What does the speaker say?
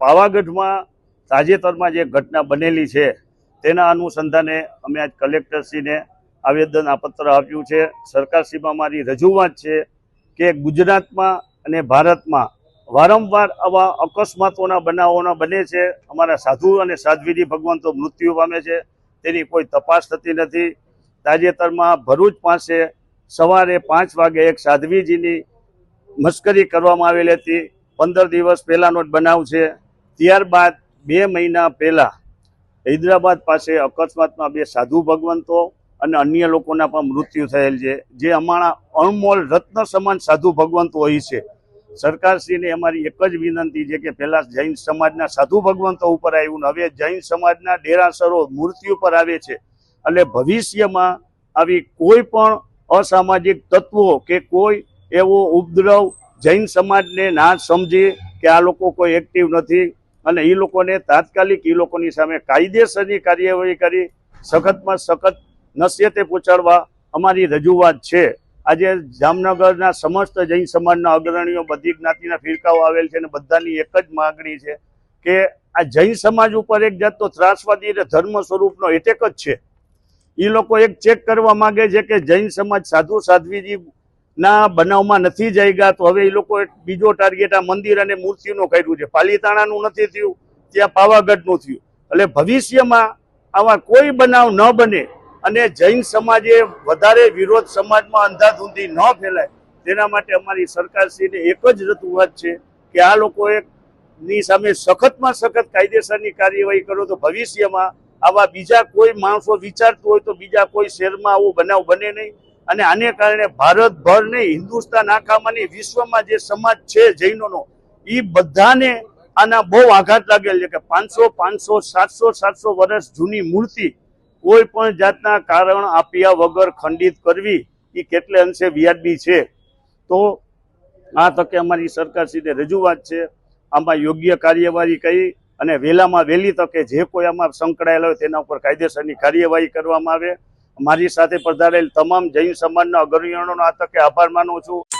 પાવાગઢમાં તાજેતરમાં જે ઘટના બનેલી છે, તેના અનુસંધાને અમે આજ કલેક્ટરશ્રીને આવેદન આપત્ર આપ્યું છે. સરકારશ્રીમાં મારી રજૂઆત છે કે ગુજરાતમાં અને ભારતમાં વારંવાર આવા અકસ્માતોના બનાવોના બને છે. અમારા સાધુ અને સાધ્વીજી ભગવંતો મૃત્યુ પામે છે. તેની કોઈ તપાસ થતી નથી. તાજેતરમાં ભરૂચ પાસે સવારે પાંચ વાગે એક સાધ્વીજીની મશ્કરી કરવામાં આવેલી હતી. પંદર દિવસ પહેલાંનો જ બનાવ છે. ત્યારબાદ બે મહિના પહેલાં હૈદરાબાદ પાસે અકસ્માતમાં બે સાધુ ભગવંતો અને અન્ય લોકોના પણ મૃત્યુ થયેલ છે. જે અમારા અણમોલ રત્ન સમાન સાધુ ભગવંતો હોય છે. સરકારશ્રીને અમારી એક જ વિનંતી છે કે પહેલાં જૈન સમાજના સાધુ ભગવંતો ઉપર આવ્યું હવે જૈન સમાજના ડેરાસરો મૂર્તિઓ પર આવે છે. એટલે ભવિષ્યમાં આવી કોઈ પણ અસામાજિક તત્વો કે કોઈ એવો ઉપદ્રવ જૈન સમાજને ના સમજે કે આ લોકો કોઈ એક્ટિવ નથી અને એ લોકોને તાત્કાલિક એ લોકોની સામે કાયદેસરની કાર્યવાહી કરી, સખતમાં સખત નસીહતે પહોંચાડવા અમારી રજૂઆત છે. આજે જામનગરના સમસ્ત જૈન સમાજના અગ્રણીઓ બધી જ્ઞાતિના ફિરકાઓ આવેલ છે અને બધાની એક જ માગણી છે કે આ જૈન સમાજ ઉપર એક જાતનો ત્રાસવાદી અને ધર્મ સ્વરૂપનો એટેક જ છે. એ લોકો એક ચેક કરવા માંગે છે કે જૈન સમાજ સાધુ સાધ્વીજી ના, બનાવમાં નથી જાયગા, તો હવે એ લોકો બીજો ટાર્ગેટ આ મંદિર અને મૂર્તિનું કર્યું છે. પાલીતાણાનું નથી થયું, ત્યાં પાવાગઢનું થયું. એટલે ભવિષ્યમાં આવા કોઈ બનાવ ન બને અને જૈન સમાજે વધારે વિરોધ સમાજમાં અંધાધૂંધી ન ફેલાય, તેના માટે અમારી સરકારશ્રીને એક જ રજૂઆત છે કે આ લોકોએ ની સામે સખતમાં સખત કાયદેસરની કાર્યવાહી કરો તો ભવિષ્યમાં આવા બીજા કોઈ માણસો વિચારતું હોય તો બીજા કોઈ શહેરમાં આવો બનાવ બને નહીં. અને આને કારણે ભારતભર નહીં હિન્દુસ્તાન આખામાં નહીં વિશ્વમાં જે સમાજ છે જૈનોનો એ બધાને આના બહુ આઘાત લાગેલ છે કે પાંચસો પાંચસો, સાતસો સાતસો વર્ષ જૂની મૂર્તિ કોઈ પણ જાતના કારણ આપ્યા વગર ખંડિત કરવી એ કેટલે અંશે વ્યાજબી છે? તો આ તકે અમારી સરકાર સીધે રજૂઆત છે. આમાં યોગ્ય કાર્યવાહી કરી અને વહેલામાં વહેલી તકે જે કોઈ આમાં સંકળાયેલા હોય તેના ઉપર કાયદેસરની કાર્યવાહી કરવામાં આવે. મારી સાથે પધારેલ તમામ જૈન સમાજના અગ્રણીઓનો આ તકે આભાર માનું છું.